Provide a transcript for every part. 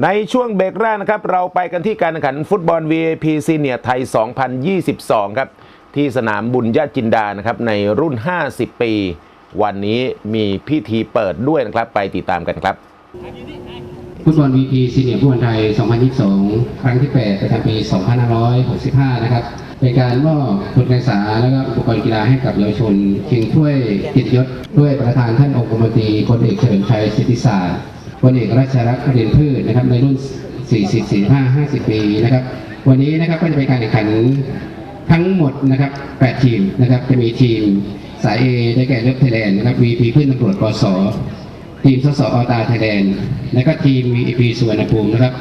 ในช่วงเบรกแรกนะครับ เราไปกันที่การแข่งขันฟุตบอล VIP ซีเนียไทย 2022 ครับ ที่สนามบุญญาจินดานะครับ ในรุ่น 50 ปี วันนี้มีพิธีเปิดด้วยนะครับ ไปติดตามกันครับ ฟุตบอลวีพีซีเนียร์ฟุตบอลไทย 2022 ครั้งที่ 8 ประจำปี 2565 นะครับ เป็นการมอบทุนการศึกษาและก็อุปกรณ์กีฬาให้กับเยาวชนชิงถ้วยเกิตยศด้วยประธานท่านองคมนตรีพลเอกเฉลิมชัยสิทธิศาสตร์ พลเอกราชรักษ์เรียนพืชนะครับในรุ่น 40 45 50 ปีนะครับ วันนี้นะครับก็จะเป็นการแข่งขันทั้งหมดนะครับ 8 ทีมนะครับจะมีทีมสาย A ได้แก่เลือกไทยแลนด์นะครับ VP เพื่อนตำรวจกสทีมสสอตาไทยแลนด์และก็ทีม VP สุวรรณภูมินะครับ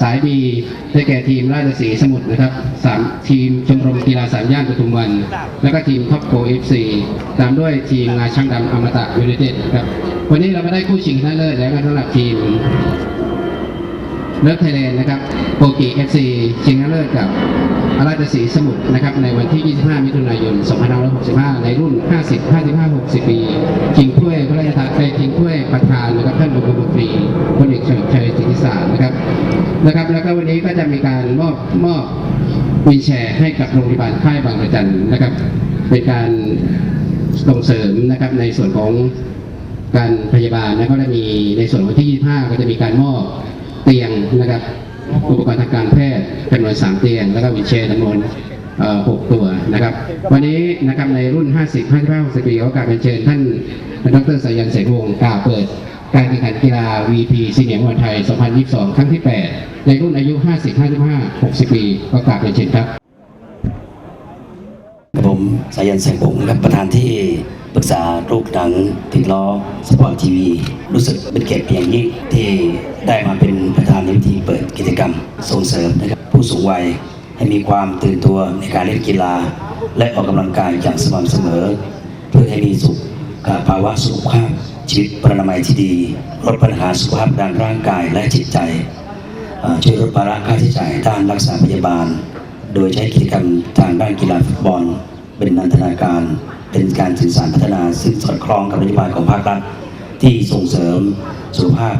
สาย B ได้แก่ทีมราชสีสมุทรนะครับสามทีมชมรมกีฬาสามย่านปทุมวัน แล้วก็ทีมท็อปโกเอฟซีตามด้วยทีมงาช่างดำอมตะยูไนเต็ดครับ วันนี้เราไม่ได้คู่ชิงชนะเลิศแล้วก็สำหรับทีมเลิฟไทยแลนด์นะครับโปกีเอฟซีชิงชนะเลิศกับอาราชสีสมุทรนะครับในวันที่ 25 มิถุนายน 2565 ในรุ่น 50 55 60 ปีชิงถ้วยพระราชทานไปชิงถ้วยประธานนะครับท่านองคมนตรีพลเอกเฉลิมชัยสิทธิศาสตร์นะครับนะครับ แล้วก็วันนี้ก็จะมีการมอบมอบวีแชร์ให้กับโรงพยาบาลค่ายบางระจันนะครับเป็นการส่งเสริมนะครับในส่วนของ การพยาบาลแล้วก็จะมีในส่วนวันที่ 25 ก็จะมีการมอบเตียงนะครับอุปกรณ์ทางการแพทย์จำนวน3เตียง แล้วก็วิลแชร์จำนวน6ตัวนะครับ วันนี้นะครับในรุ่น 50 55 60ปีก็กราบเรียนเชิญท่านดรสายันเสนวงศ์กล่าวเปิดการแข่งขันกีฬา VP ซีเนียร์วันไทย 2022 ครั้งที่ 8 ในรุ่นอายุ 50 55 60 ปีก็กราบเรียนเชิญครับผมสายันแสงผงครับประธานที่ ปรึกษาลูกหนังติดล้อสปอร์ตทีวี รู้สึกเป็นเกียรติเป็นอย่างยิ่งที่ได้มาเป็นประธานในพิธีเปิดกิจกรรม ส่งเสริมนะครับผู้สูงวัยให้มีความตื่นตัวในการเล่นกีฬา และออกกำลังกายอย่างสม่ำเสมอ เพื่อให้มีสุขภาวะสุขภาพชีวิตปรนามัยที่ดีลดปัญหาสุขภาพด้านร่างกายและจิตใจช่วยลดภาระค่าใช้จ่ายด้านรักษาพยาบาล โดยใช้กิจกรรมทางด้านกีฬาฟุตบอล เป็นนันทนาการ เป็นการสื่อสารพัฒนาซึ่งสอดคล้องกับนโยบายของภาครัฐที่ส่งเสริมสุขภาพ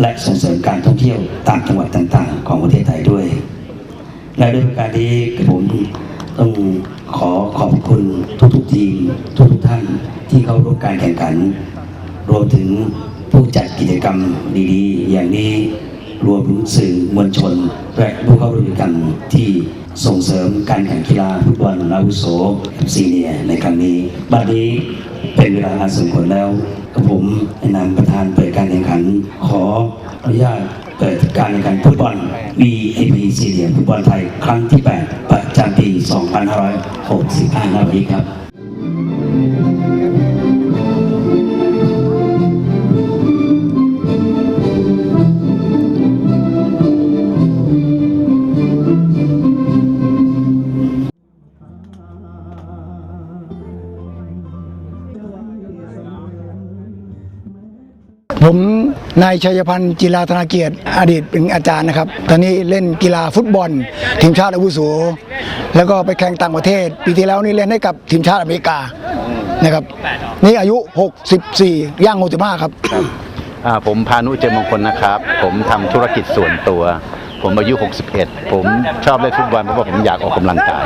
และส่งเสริมการท่องเที่ยวตามจังหวัดต่างๆ ของประเทศไทยด้วย และด้วยประการที่ผมต้องขอขอบคุณทุกๆทีมทุกๆท่านที่เข้าร่วมการแข่งขัน รวมถึงผู้จัดกิจกรรมดีๆ อย่างนี้รวมถึงสื่อมวลชน และผู้เข้าร่วมกิจกรรมที่ ส่งเสริมการแข่งกีฬาฟุตบอลอาวุโสซีเนียในครั้งนี้ บัดนี้เป็นเวลาอันสมควรแล้วกับผมในนามประธานเปิดการแข่งขัน ขออนุญาตเปิดการแข่งขันฟุตบอล VIP ซีเนียฟุตบอลไทยครั้งที่ 8 ประจำปี 2565ณวันนี้ครับ ผมนายชัยพันธ์จิราธนาเกียรติอดีตเป็นอาจารย์นะครับ ตอนนี้เล่นกีฬาฟุตบอล ทีมชาติอาวุโสแล้วก็ไปแข่งต่างประเทศ ปีที่แล้วนี่เล่นให้กับทีมชาติอเมริกานะครับ นี่อายุ 64 ย่าง 65 ครับอ่าผมพานุเจริญมงคลนะครับ ผมทำธุรกิจส่วนตัว ผมอายุ 61 ผมชอบเล่นฟุตบอลเพราะว่าผมอยากออกกำลังกาย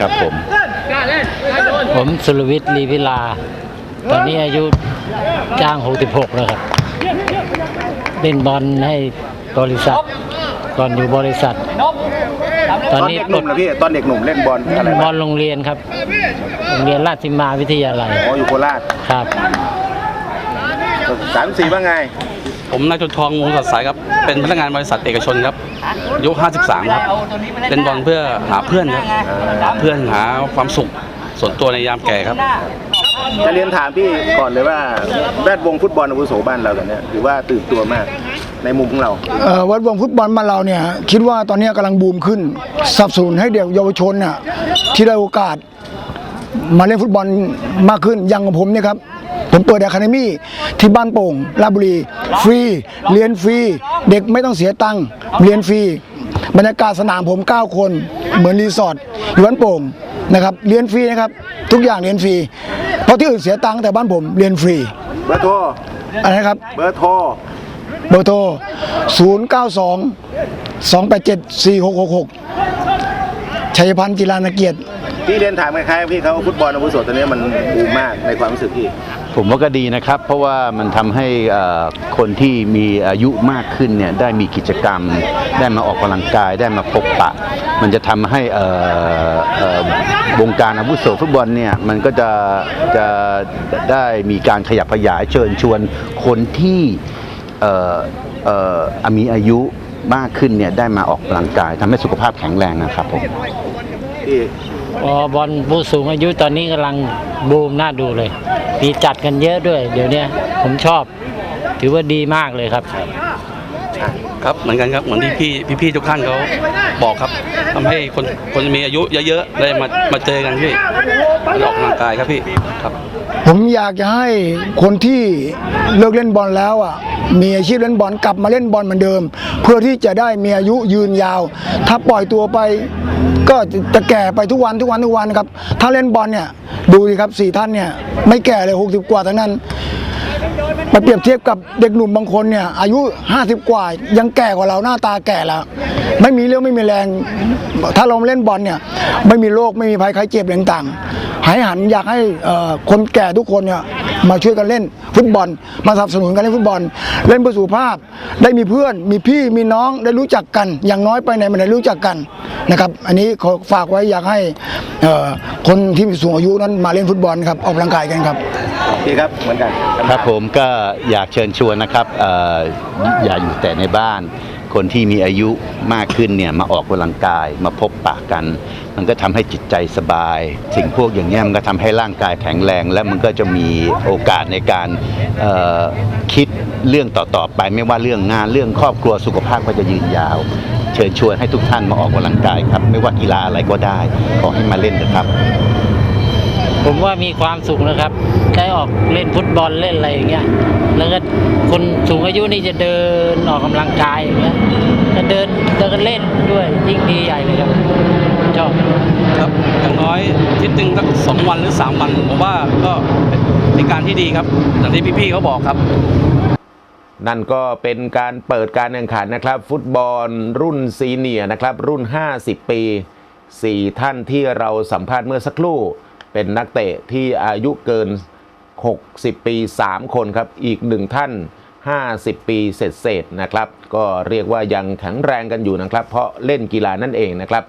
ครับผม ผมสุรวิทย์ลีพิลา ตอนนี้อายุจ้าง 66 แล้วครับเล่นบอลให้บริษัท ตอนอยู่บริษัทตตออนนนี้เด็กหนุ่มนะพี่ ตอนเด็กหนุ่มเล่นบอลอะไรบบ้าองลโรงเรียนครับ โรงเรียนราชสิมาวิทยาลัย อ๋อ อยู่โคราช ครับสามสี่ว่าไง ผมนายจุนทองวงศ์สดใสครับ เป็นพนักงานบริษัทเอกชนครับอายุ53 ครับ เล่นบอลเพื่อหาเพื่อนครับ เพื่อนหาความสุขส่วนตัวในยามแก่ครับ จะเรียนถามพี่ก่อนเลยว่าแวดวงฟุตบอลอาวุโสบ้านเราตอนเนี้ยถือว่าตื่นตัวมากในมุมของเรา เอ่อวัดวงฟุตบอลบ้านเราเนี่ยคิดว่าตอนนี้กำลังบูมขึ้นสนับสนุนให้เด็กเยาวชนน่ะที่ได้โอกาสมาเล่นฟุตบอลมากขึ้นอย่างของผมเนี่ยครับ ผมเปิดอะคาเดมี่ที่บ้านโป่งราชบุรี ฟรี เรียนฟรี เด็กไม่ต้องเสียตังค์เรียนฟรี บรรยากาศสนามผม 9 คน เหมือนรีสอร์ทอยู่บ้านโป่งนะครับเรียนฟรีนะครับทุกอย่างเรียนฟรี เพราะที่อื่นเสียตังค์แต่บ้านผมเรียนฟรีเบอร์โทรอะไรนะครับ เบอร์โทรเบอร์โทร 092 287 4666ชัยพันธ์จิรานเกียรติ พี่เรียนถามคล้ายๆพี่เขาฟุตบอลอาวุโสตอนนี้มันบูมมากในความรู้สึกพี่ ผมว่าก็ดีนะครับ เพราะว่ามันทำให้คนที่มีอายุมากขึ้นเนี่ยได้มีกิจกรรม ได้มาออกกำลังกายได้มาพบปะ มันจะทำให้วงการอาวุโสฟุตบอลเนี่ยมันก็จะจะได้มีการขยับขยายเชิญชวนคนที่มีอายุมากขึ้นเนี่ยได้มาออกกำลังกายทำให้สุขภาพแข็งแรงนะครับผมพี่ บอลผู้สูงอายุตอนนี้กำลังบูมน่าดูเลย มีจัดกันเยอะด้วย เดี๋ยวนี้ผมชอบ ถือว่าดีมากเลยครับ ครับเหมือนกันครับเหมือนที่พี่พี่พี่ทุกท่านเขาบอกครับทำให้คนคนมีอายุเยอะๆได้มามาเจอกันพี่มาออกกำลังกายครับพี่ครับ ผมอยากจะให้คนที่เลิกเล่นบอลแล้วอะมีอาชีพเล่นบอลกลับมาเล่นบอลเหมือนเดิม เพื่อที่จะได้มีอายุยืนยาว ถ้าปล่อยตัวไป ก็จะแก่ไปทุกวันทุกวันทุกวันครับ ถ้าเล่นบอลเนี่ยดูดิครับสี่ท่านเนี่ยไม่แก่เลย60กว่าทั้งนั้น มาเปรียบเทียบกับเด็กหนุ่มบางคนเนี่ย อายุ 50 กว่ายังแก่กว่าเราหน้าตาแก่แล้ว ไม่มีเรื่องไม่มีแรง ถ้าเราเล่นบอลเนี่ย ไม่มีโรคไม่มีภัยไข้เจ็บต่างๆหายหันอยากให้คนแก่ทุกคนเนี่ย มาช่วยกันเล่นฟุตบอล มาสนับสนุนกันเล่นฟุตบอล เล่นเพื่อสุขภาพ ได้มีเพื่อน มีพี่มีน้องได้รู้จักกัน อย่างน้อยไปไหนมาไหนรู้จักกันนะครับ อันนี้ขอฝากไว้อยากให้เอ่อคนที่มีสูงอายุนั้นมาเล่นฟุตบอลครับออกกำลังกายกันครับพี่ครับเหมือนกันครับผมก็อยากเชิญชวนนะครับเอ่ออย่าอยู่แต่ในบ้าน คนที่มีอายุมากขึ้นเนี่ยมาออกกำลังกายมาพบปะกัน มันก็ทำให้จิตใจสบาย สิ่งพวกอย่างเงี้มันก็ทำให้ร่างกายแข็งแรง และมันก็จะมีโอกาสในการคิดเรื่องต่อๆไป ไม่ว่าเรื่องงานเรื่องครอบครัวสุขภาพก็จะยืนยาว เชิญชวนให้ทุกท่านมาออกกำลังกายครับ ไม่ว่ากีฬาอะไรก็ได้ ขอให้มาเล่นนะครับ ผมว่ามีความสุขนะครับ ได้ออกเล่นฟุตบอลเล่นอะไรอย่างเงี้ย แล้วก็คนสูงอายุนี่จะเดินออกกำลังกายอย่างเงี้ยจะเดินแล้วก็เล่นด้วยยิ่งดีใหญ่เลยครับชอบครับอย่างน้อยอาทิตย์หนึ่งสักสองวันหรือสามวันผมว่าก็เป็นการที่ดีครับอย่างที่พี่ๆเขาบอกครับนั่นก็เป็นการเปิดการแข่งขันนะครับ ฟุตบอลรุ่นซีเนียร์นะครับ รุ่น 50 ปี 4 ท่านที่เราสัมภาษณ์เมื่อสักครู่ เป็นนักเตะที่อายุเกิน 60 ปี 3 คนครับ อีกหนึ่งท่าน 50 ปีเศษๆนะครับ ก็เรียกว่ายังแข็งแรงกันอยู่นะครับ เพราะเล่นกีฬานั่นเองนะครับ